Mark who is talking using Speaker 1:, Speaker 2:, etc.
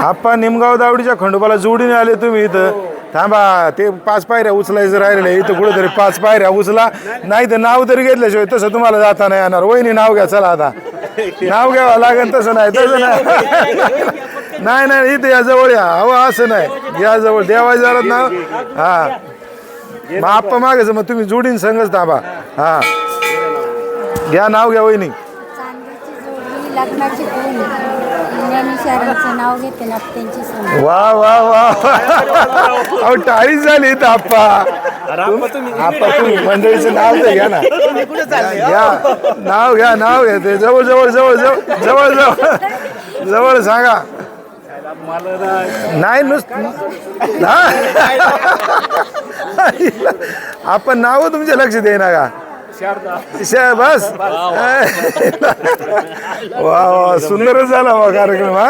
Speaker 1: आप्पा निमगाव दावडीच्या खंडोबाला जोडीने आले तुम्ही इथं. थांबा ते पाच पायऱ्या उचलायचं राहिलेलं इथं कुठेतरी पाच पायऱ्या उचला. नाही तर नाव तरी घेतल्याशिवाय तसं तुम्हाला जाता नाही येणार. वहिनी नाव घ्या चला आता. नाव घ्यावं लागेल तसं नाही तसं नाही. नाही नाही इथं या जवळ या. अहो असं नाही. या जवळ. देवाच्या जरा नाव. हा. मग आप्पा मागायचं मग तुम्ही जोडीन संगच थांबा. हा. घ्या नाव घ्या वहिनी.
Speaker 2: लग्नाची ज्ञानेश्वरांचं नाव घेते ना त्यांची
Speaker 1: वा वा वा. अहो टाळीच झाली इथं आप्पा. आप्पा तुम्ही मंडळीचं नाव तर घ्या ना. घ्या नाव घ्या नाव घ्या. ते जवळ जवळ जवळ जवळ जवळ जवळ. जवळ सांगा. नाही नुसत आपण नाव तुमच्या लक्ष देईना का? बस? वा वा. सुंदरच झाला वा कार्यक्रम हा.